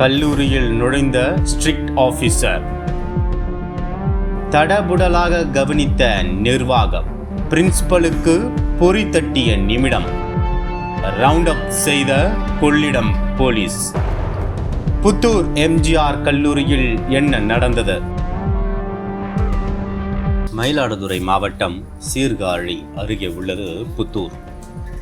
கல்லூரியில் நுழைந்த strict officer. தடபுடலாக கவனித்த நிர்வாகம் பிரின்சிபலுக்கு பொறி தட்டிய நிமிடம் ரவுண்ட் அப் செய்த கொள்ளிடம் போலீஸ். புத்தூர் எம்ஜிஆர் கல்லூரியில் என்ன நடந்தது? மயிலாடுதுறை மாவட்டம் சீர்காழி அருகே உள்ளது புத்தூர்.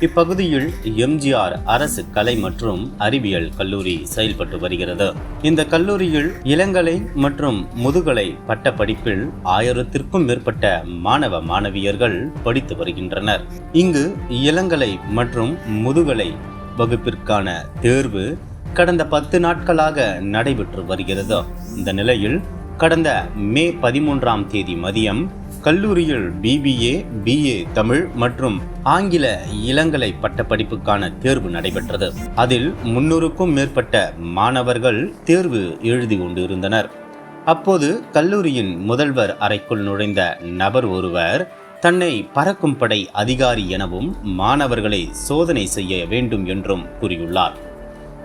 இப்பகுதியில் எம்ஜிஆர் அரசு கலை மற்றும் அறிவியல் கல்லூரி செயல்பட்டு வருகிறது. இந்த கல்லூரியில் இளங்கலை மற்றும் முதுகலை பட்ட படிப்பில் ஆயிரத்திற்கும் மேற்பட்ட மாணவ மாணவியர்கள் படித்து வருகின்றனர். இங்கு இளங்கலை மற்றும் முதுகலை வகுப்பிற்கான தேர்வு கடந்த பத்து நாட்களாக நடைபெற்று வருகிறது. இந்த நிலையில் கடந்த மே பதிமூன்றாம் தேதி மதியம் கல்லூரியில் பிபிஏ பிஏ தமிழ் மற்றும் ஆங்கில இளங்கலை பட்டப்படிப்புக்கான தேர்வு நடைபெற்றது. அதில் முன்னூறுக்கும் மேற்பட்ட மாணவர்கள் தேர்வு எழுதி கொண்டிருந்தனர். அப்போது கல்லூரியின் முதல்வர் அறைக்குள் நுழைந்த நபர் ஒருவர் தன்னை பறக்கும் படை அதிகாரி எனவும் மாணவர்களை சோதனை செய்ய வேண்டும் என்றும் கூறியுள்ளார்.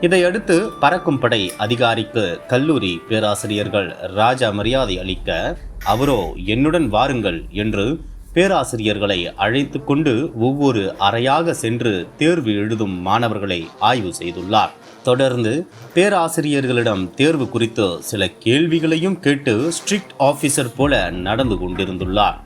இதையடுத்து பறக்கும் படை அதிகாரிக்கு கல்லூரி பேராசிரியர்கள் ராஜா மரியாதை அளிக்க அவரோ என்னுடன் வாருங்கள் என்று பேராசிரியர்களை அழைத்து கொண்டு ஒவ்வொரு அறையாக சென்று தேர்வு எழுதும் மாணவர்களை ஆய்வு செய்துள்ளார். தொடர்ந்து பேராசிரியர்களிடம் தேர்வு குறித்து சில கேள்விகளையும் கேட்டு ஸ்ட்ரிக்ட் ஆபீசர் போல நடந்து கொண்டிருந்துள்ளார்.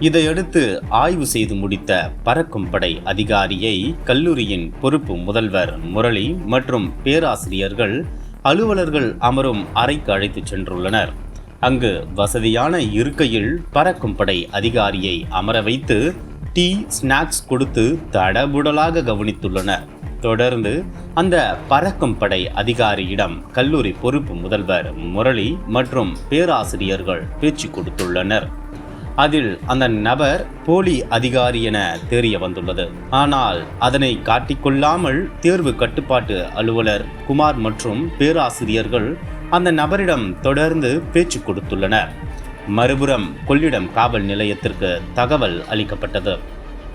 இதையடுத்து ஆய்வு செய்து முடித்த பறக்கும் படை அதிகாரியை கல்லூரியின் பொறுப்பு முதல்வர் முரளி மற்றும் பேராசிரியர்கள் அலுவலர்கள் அமரும் அறைக்கு அழைத்துச் சென்றுள்ளனர். அங்கு வசதியான இருக்கையில் பறக்கும் படை அதிகாரியை அமர வைத்து டீ ஸ்நாக்ஸ் கொடுத்து தடபுடலாக கவனித்துள்ளனர் தொடர்ந்து அந்த பறக்கும் படை அதிகாரியிடம் கல்லூரி பொறுப்பு முதல்வர் முரளி மற்றும் பேராசிரியர்கள் பேச்சு கொடுத்துள்ளனர். அதில் அந்த நபர் போலி அதிகாரி என தெரிய வந்துள்ளது. ஆனால் அதனை காட்டிக்கொள்ளாமல் தேர்வு கட்டுப்பாட்டு அலுவலர் குமார் மற்றும் பேராசிரியர்கள் அந்த நபரிடம் தொடர்ந்து பேச்சு கொடுத்துள்ளனர். மறுபுறம் கொள்ளிடம் காவல் நிலையத்திற்கு தகவல் அளிக்கப்பட்டது.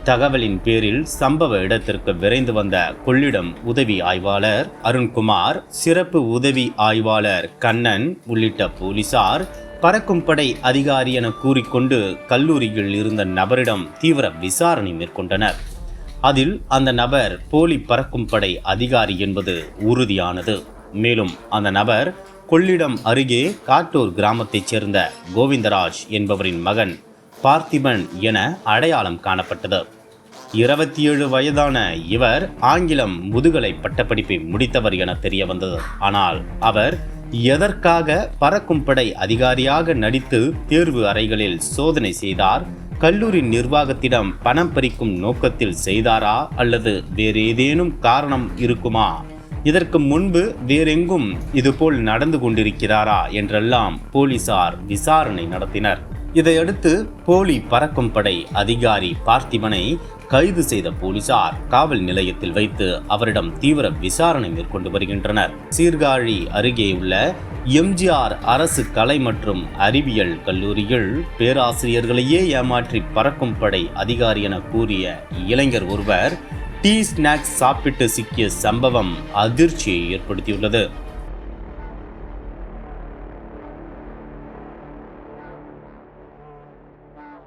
தகவலின் பேரில் சம்பவ இடத்திற்கு விரைந்து வந்த கொள்ளிடம் உதவி ஆய்வாளர் அருண்குமார் சிறப்பு உதவி ஆய்வாளர் கண்ணன் உள்ளிட்ட போலீசார் பறக்கும் படை அதிகாரி என கூறிக்கொண்டு கல்லூரியில் இருந்த நபரிடம் தீவிர விசாரணை மேற்கொண்டனர். அதில் அந்த நபர் போலி பறக்கும் படை அதிகாரி என்பது உறுதியானது. மேலும் அந்த நபர் கொள்ளிடம் அருகே காட்டூர் கிராமத்தைச் சேர்ந்த கோவிந்தராஜ் என்பவரின் மகன் பார்த்திபன் என அடையாளம் காணப்பட்டது. இருபத்தி ஏழு வயதான இவர் ஆங்கிலம் முதுகலை பட்டப்படிப்பை முடித்தவர் என தெரிய வந்தது ஆனால் அவர் எதற்காக பறக்கும் படை அதிகாரியாக நடித்து தேர்வு அறைகளில் சோதனை செய்தார்? கல்லூரி நிர்வாகத்திடம் பணம் பறிக்கும் நோக்கத்தில் செய்தாரா? அல்லது வேறு ஏதேனும் காரணம் இருக்குமா? இதற்கு முன்பு வேறெங்கும் இதுபோல் நடந்து கொண்டிருக்கிறாரா என்றெல்லாம் போலீசார் விசாரணை நடத்தினர். இதையடுத்து போலி பறக்கும் படை அதிகாரி பார்த்திபனை கைது செய்த போலீசார் காவல் நிலையத்தில் வைத்து அவரிடம் தீவிர விசாரணை மேற்கொண்டு வருகின்றனர். சீர்காழி அருகே உள்ள எம்ஜிஆர் அரசு கலை மற்றும் அறிவியல் கல்லூரியில் பேராசிரியர்களையே ஏமாற்றி பறக்கும் படை அதிகாரி என கூறிய இளைஞர் ஒருவர் டீ ஸ்நாக்ஸ் சாப்பிட்டு சிக்கிய சம்பவம் அதிர்ச்சியை ஏற்படுத்தியுள்ளது.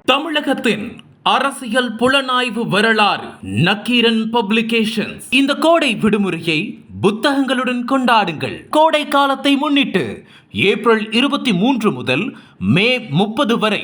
தமிழகத்தின் அரசியல் புலனாய்வு வரலாறு நக்கீரன் பப்ளிகேஷன்ஸ். இந்த கோடை விடுமுறையை புத்தகங்களுடன் கொண்டாடுங்கள். கோடை காலத்தை முன்னிட்டு ஏப்ரல் இருபத்தி மூன்று முதல் மே முப்பது வரை